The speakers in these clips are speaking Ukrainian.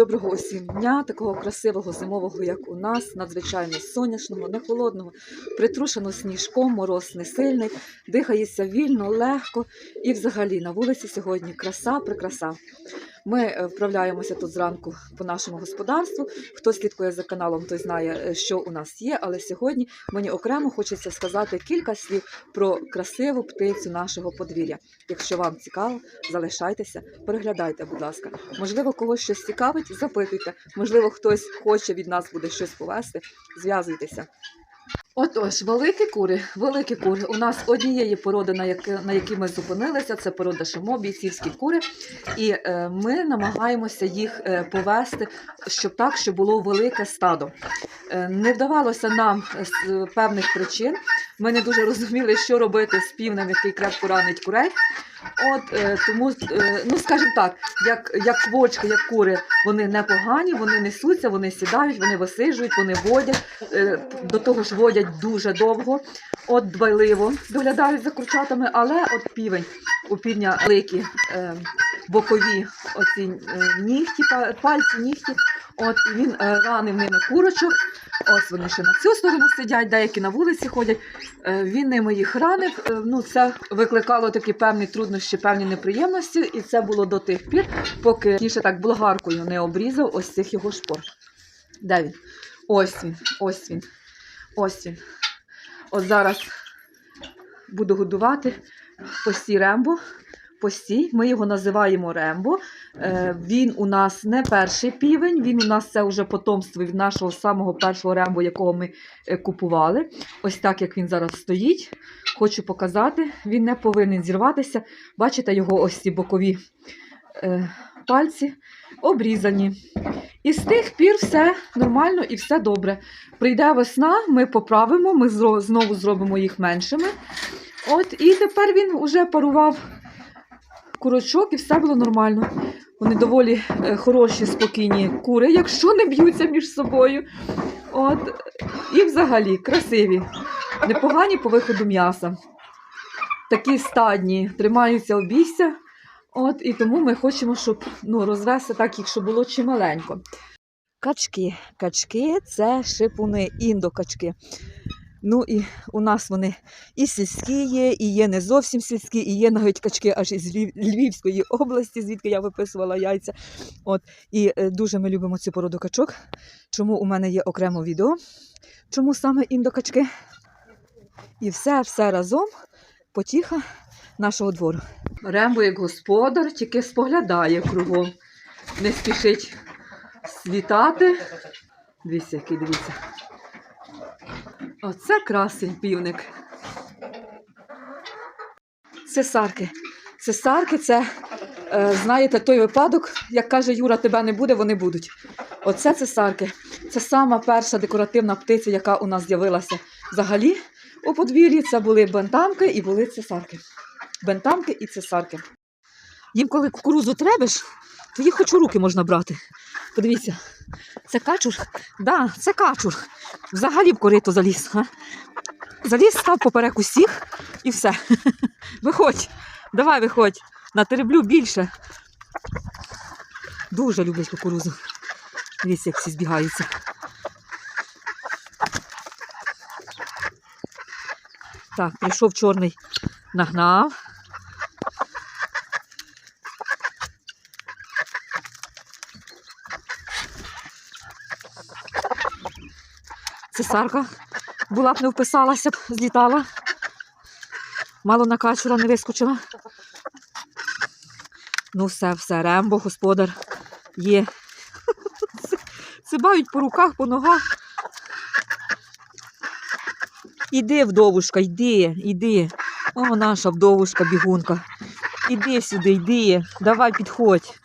Доброго усім дня, такого красивого зимового, як у нас, надзвичайно сонячного, не холодного, притрушено сніжком, мороз не сильний, дихається вільно, легко і взагалі на вулиці сьогодні краса, прикраса. Ми е, вправляємося тут зранку по нашому господарству. Хто слідкує за каналом, той знає, е, що у нас є. Але сьогодні мені окремо хочеться сказати кілька слів про красиву птицю нашого подвір'я. Якщо вам цікаво, залишайтеся, переглядайте, будь ласка. Можливо, когось щось цікавить, запитуйте. Можливо, хтось хоче від нас буде щось повести. Зв'язуйтеся. Отож, великі кури, великі кури. У нас однієї породи, на які, на якій ми зупинилися, це порода шимо, бійцівські кури. І е, ми намагаємося їх е, повести, щоб так, щоб було велике стадо. Е, не вдавалося нам з е, певних причин. Ми не дуже розуміли, що робити з півнем, який крепко ранить курей. От е, тому, е, ну скажімо так, як, як квочки, як кури, вони непогані, вони несуться, вони сідають, вони висиджують, вони водять. Е, до того ж водять дуже довго, от дбайливо доглядають за курчатами, але от півень у півня великі е, бокові оці е, нігті, пальці, нігті. От він е, ранив ними курочок. Ось вони ще на цю сторону сидять, деякі на вулиці ходять. Е, Він ними їх ранив. Е, Ну, це викликало такі певні труднощі, певні неприємності, і це було до тих пір, поки ніше так болгаркою не обрізав ось цих його шпор. Де він? Ось він, ось він, ось. От зараз буду годувати постій рембо. Постій, ми його називаємо рембо. Е, він у нас не перший півень, він у нас це вже потомство від нашого самого першого рембо, якого ми е, купували. Ось так як він зараз стоїть. Хочу показати, він не повинен зірватися. Бачите, його ось ці бокові е, пальці обрізані. І з тих пір все нормально і все добре. Прийде весна, ми поправимо, ми знову зробимо їх меншими. От, і тепер він уже парував курочок і все було нормально. Вони доволі е, хороші, спокійні кури, якщо не б'ються між собою. От, і взагалі красиві, непогані по виходу м'яса. Такі стадні, тримаються обійся. От, і тому ми хочемо, щоб ну, розвести так, їх, щоб було чималенько. Качки. Качки це шипуни, індокачки. Ну і у нас вони і сільські є, і є не зовсім сільські, і є навіть качки аж із Львівської області, звідки я виписувала яйця. От, і е, дуже ми любимо цю породу качок. Чому у мене є окремо відео? Чому саме індокачки? І все, все разом потіха нашого двору. Рембо як господар тільки споглядає кругом. Не спішить світати. Дивіться, який дивіться. Оце красень півник. Цесарки. Цесарки це, е, знаєте, той випадок, як каже Юра, тебе не буде, вони будуть. Оце цесарки. Це сама перша декоративна птиця, яка у нас з'явилася взагалі у подвір'ї. Це були бентамки і були цесарки. Бентамки і цесарки. Їм, коли кукурузу требеш, то їх хоч у руки можна брати. Подивіться, це качур? Да, це качур. Взагалі в корито заліз. А? Заліз, став поперек усіх і все. Виходь, давай виходь. Натереблю більше. Дуже люблять кукурузу. Дивіться, як всі збігаються. Так, прийшов чорний, нагнав. Цесарка була б не вписалася б, злітала. Мало на качура не вискочила. Ну, все, все, рембо, господар є. Цибають по руках, по ногах. Іди, вдовушка, йди, іди. О, наша вдовушка, бігунка. Іди сюди, йди. Давай підходь.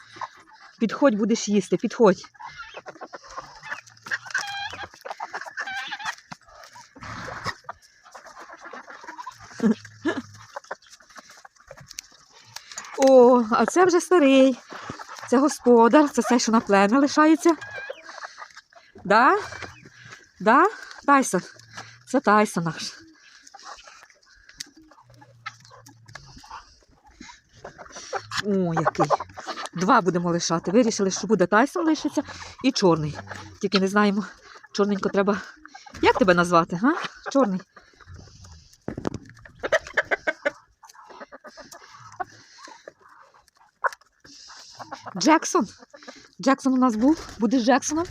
Підходь, будеш їсти, підходь. О, а це вже старий. Це господар, це все, що на плем'я лишається. Да? Да? Тайсон. Це Тайсон наш. О, який. Два будемо лишати. Вирішили, що буде Тайсон лишиться і чорний. Тільки не знаємо, чорненько треба. Як тебе назвати? га? Чорний. Джексон. Джексон у нас був. Буде з Джексоном.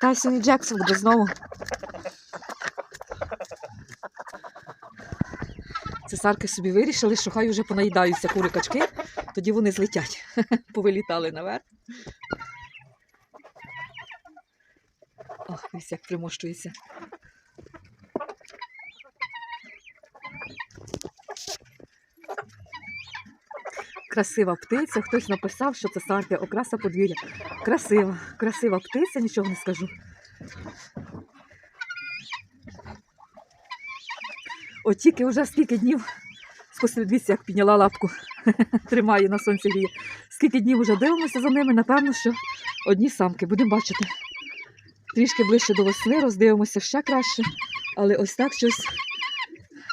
Тайсон і Джексон буде знову. Цесарки собі вирішили, що хай вже понаїдаються кури качки, тоді вони злетять. Повилітали наверх. Ох, ось як примощується. Красива птиця. Хтось написав, що це сарки, окраса подвір'я. Красива, красива птиця, нічого не скажу. От тільки вже скільки днів спостеріться, як підняла лапку, тримає на сонці гріє. Скільки днів вже дивимося за ними, напевно, що одні самки. Будемо бачити. Трішки ближче до весни, роздивимося ще краще. Але ось так щось,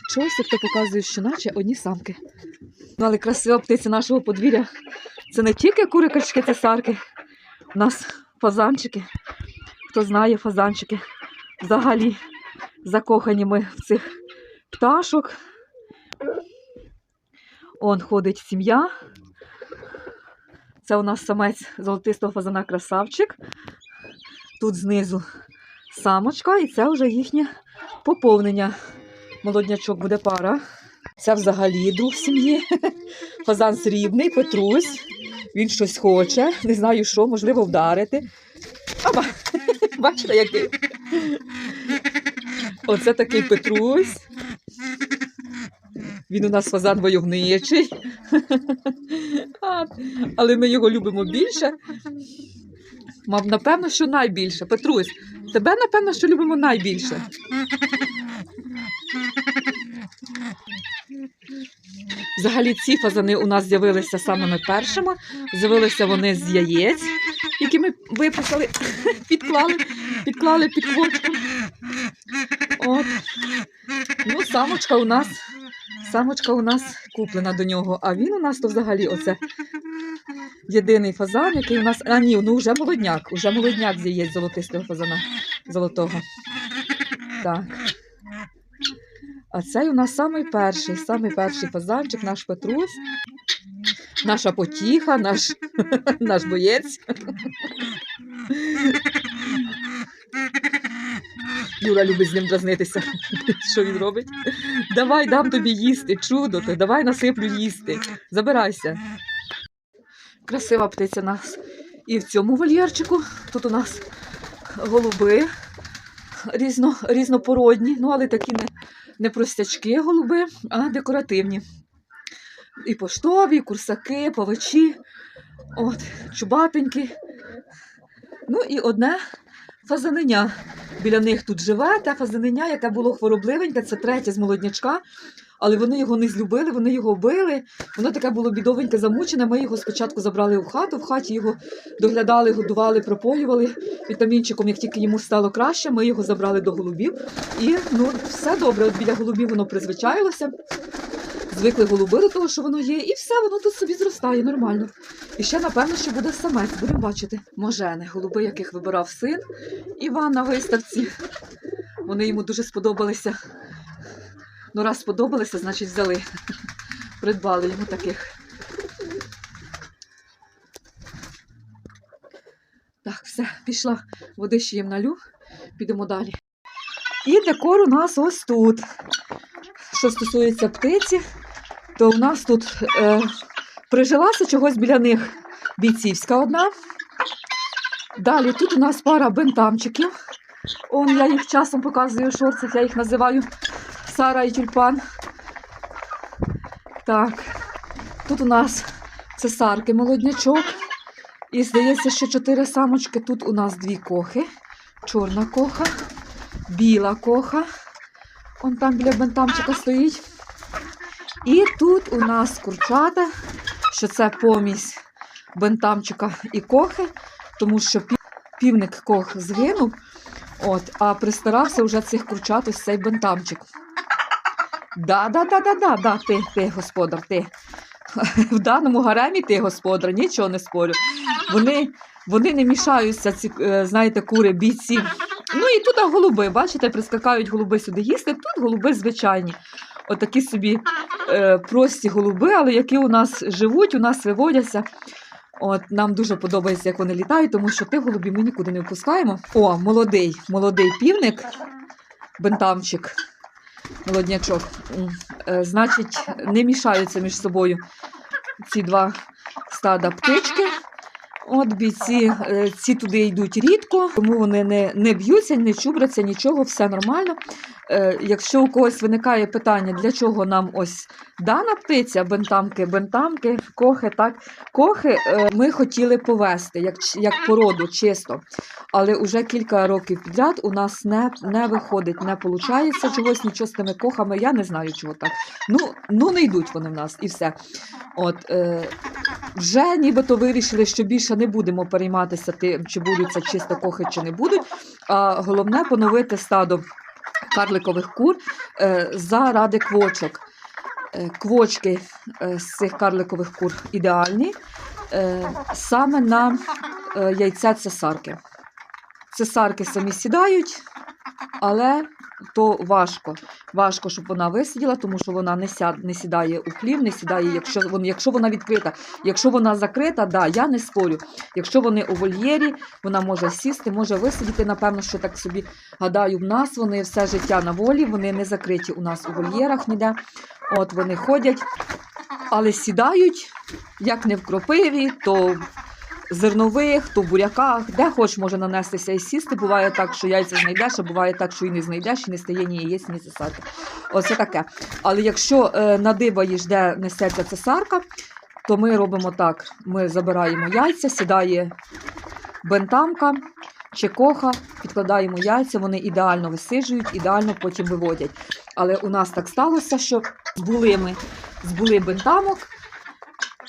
щось, як то показує, що наче одні самки. Ну, але красива птиця нашого подвір'я. Це не тільки кури, качки, цесарки. У нас фазанчики. Хто знає фазанчики. Взагалі закохані ми в цих пташок. Он ходить сім'я. Це у нас самець золотистого фазана красавчик. Тут знизу самочка, і це вже їхнє поповнення. Молоднячок буде пара. Це взагалі друг сім'ї. Фазан срібний, Петрусь. Він щось хоче, не знаю що, можливо, вдарити. Аба, бачите, який. Оце такий Петрусь. Він у нас фазан войовничий. Але ми його любимо більше. Мав, напевно, що найбільше. Петрусь, тебе, напевно, що любимо найбільше. Взагалі ці фазани у нас з'явилися самими першими. З'явилися вони з яєць, які ми виписали, підклали, підклали під квочку. От. Ну, самочка у нас, самочка у нас куплена до нього, а він у нас то взагалі оце єдиний фазан, який у нас. А ні, ну вже молодняк, уже молодняк з яєць золотистого фазана золотого. Так. А цей у нас самий перший, самий перший фазанчик, наш Петрусь, наша потіха, наш, наш боєць. Юра любить з ним дразнитися. Що він робить? Давай дам тобі їсти, чудо ти, давай насиплю їсти. Забирайся. Красива птиця у нас. І в цьому вольєрчику тут у нас голуби різно, різнопородні, ну але такі не, не простячки голуби, а декоративні. І поштові, і курсаки, павичі, от, чубатенькі. Ну і одне фазаненя. Біля них тут живе те фазаненя, яке було хворобливеньке, це третє з молоднячка. Але вони його не злюбили, вони його били. Воно таке було бідовеньке, замучене. Ми його спочатку забрали в хату, в хаті його доглядали, годували, пропоювали вітамінчиком. Як тільки йому стало краще, ми його забрали до голубів. І ну, все добре. От біля голубів воно призвичаїлося. Звикли голуби до того, що воно є, і все, воно тут собі зростає нормально. І ще, напевно, що буде самець, будемо бачити. Можени, голуби, яких вибирав син Іван на виставці. Вони йому дуже сподобалися. Ну, раз сподобалися, значить взяли. Придбали йому таких. Так, все, пішла. Води ще їм налю, підемо далі. І декор у нас ось тут. Що стосується птиці, то у нас тут е, прижилася чогось біля них бійцівська одна. Далі тут у нас пара бентамчиків. Он я їх часом показую в шорцах, я їх називаю Сара і тюльпан. Так, тут у нас цесарки молоднячок. І здається, що чотири самочки. Тут у нас дві кохи. Чорна коха, біла коха. Он там біля бентамчика стоїть. І тут у нас курчата, що це помість бентамчика і кохи, тому що пів- півник кох згинув, от, а пристарався вже цих курчат ось цей бентамчик. Да, да, да, да, да, да, ти, ти, господар, ти. в даному гаремі ти господар, нічого не спорю. Вони, вони не мішаються, ці, е, знаєте, кури, бійці. Ну і тут голуби, бачите, прискакають голуби сюди їсти. Тут голуби звичайні. Отакі собі е, прості голуби, але які у нас живуть, у нас виводяться. От нам дуже подобається, як вони літають, тому що тих голубів ми нікуди не впускаємо. О, молодий, молодий півник, бентамчик, молоднячок. Е, Значить, не мішаються між собою ці два стада птички. От бійці е, ці туди йдуть рідко, тому вони не, не б'ються, не чубраться, нічого, все нормально. Е, Якщо у когось виникає питання, для чого нам ось дана птиця, бентамки, бентамки, кохи, так, кохи е, ми хотіли повести як, як породу чисто. Але вже кілька років підряд у нас не, не виходить, не виходить чогось, нічого з тими кохами. Я не знаю, чого так. Ну, ну не йдуть вони в нас і все. От, е, вже нібито вирішили, що більше не будемо перейматися тим, чи будуть це чисто кохи, чи не будуть. А головне поновити стадо карликових кур е, заради квочок. Е, Квочки е, з цих карликових кур ідеальні саме на яйця цесарки. Цесарки самі сідають, але то важко. Важко, щоб вона висиділа, тому що вона не, сяд, не сідає у хлів, не сідає, якщо, якщо вона відкрита. Якщо вона закрита, да, я не спорю. Якщо вони у вольєрі, вона може сісти, може висидіти. Напевно, що так собі гадаю, в нас вони все життя на волі, вони не закриті у нас у вольєрах ніде. От вони ходять, але сідають, як не в кропиві, то зернових, то в буряках, де хоч може нанестися і сісти. Буває так, що яйця знайдеш, а буває так, що і не знайдеш, і не стає ні яєць, ні цесарки. Оце таке. Але якщо е, надибаєш, де несеться цесарка, то ми робимо так: ми забираємо яйця, сідає бентамка чи коха, підкладаємо яйця, вони ідеально висиджують, ідеально потім виводять. Але у нас так сталося, що збули ми збули бентамок,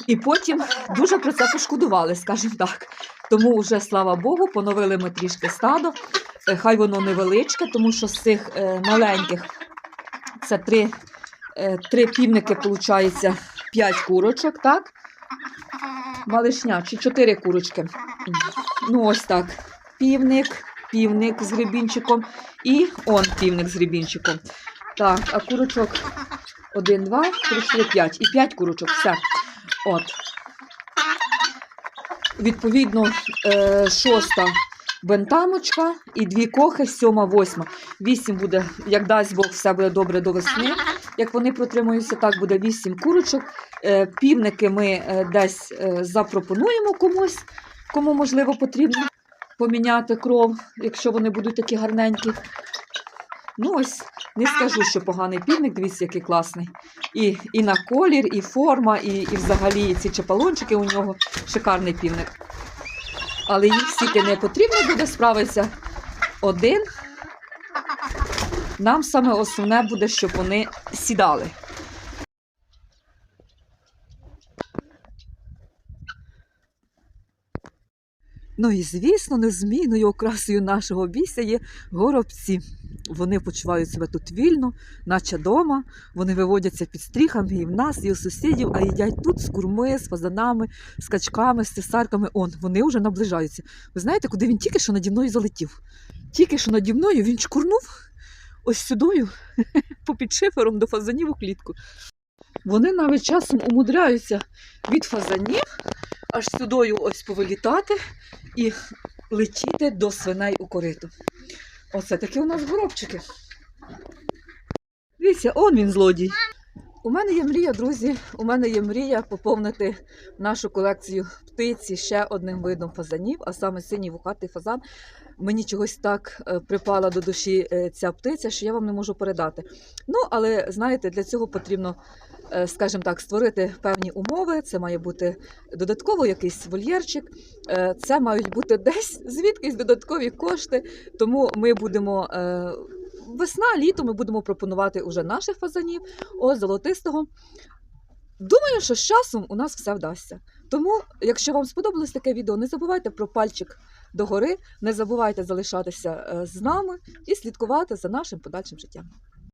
і потім дуже про це пошкодували, скажімо так. Тому вже, слава Богу, поновили ми трішки стадо. Е, Хай воно невеличке, тому що з цих е, маленьких це три, е, три півники, виходить, п'ять курочок, так? Малишня, чи чотири курочки. Ну, ось так. Півник, півник з гребінчиком і он півник з гребінчиком. Так, а курочок один, два, три, чотири, п'ять. І п'ять курочок, все. От. Відповідно, е, шоста бентамочка і дві кохи, сьома, восьма. Вісім буде, як дасть Бог, все буде добре до весни. Як вони протримуються, так буде вісім курочок. Е, півники ми е, десь запропонуємо комусь, кому можливо потрібно поміняти кров, якщо вони будуть такі гарненькі. Ну ось, не скажу, що поганий півник, дивіться, який класний. І, і на колір, і форма, і, і взагалі ці чапалончики у нього шикарний півник. Але їх стільки не потрібно буде справитися один. Нам саме основне буде, щоб вони сідали. Ну і звісно, незмінною окрасою нашого бійся є горобці. Вони почувають себе тут вільно, наче дома. Вони виводяться під стріхами і в нас, і у сусідів, а їдять тут з курми, з фазанами, з качками, з цесарками. Он, вони вже наближаються. Ви знаєте, куди він тільки що наді мною залетів? Тільки що наді мною він чкурнув ось сюдою, попід шифером до фазанів у клітку. Вони навіть часом умудряються від фазанів аж сюдою ось повилітати і летіти до свиней у корито. Оце такі у нас горобчики. Дивіться, он він злодій. У мене є мрія, друзі. У мене є мрія поповнити нашу колекцію птиці ще одним видом фазанів, а саме синій вухатий фазан. Мені чогось так е, припала до душі е, ця птиця, що я вам не можу передати. Ну, але знаєте, для цього потрібно, скажімо так, створити певні умови. Це має бути додатково якийсь вольєрчик. Е, Це мають бути десь звідкись додаткові кошти. Тому ми будемо е, весна, літо ми будемо пропонувати уже наших фазанів, о золотистого. Думаю, що з часом у нас все вдасться. Тому, якщо вам сподобалось таке відео, не забувайте про пальчик догори, не забувайте залишатися е, з нами і слідкувати за нашим подальшим життям.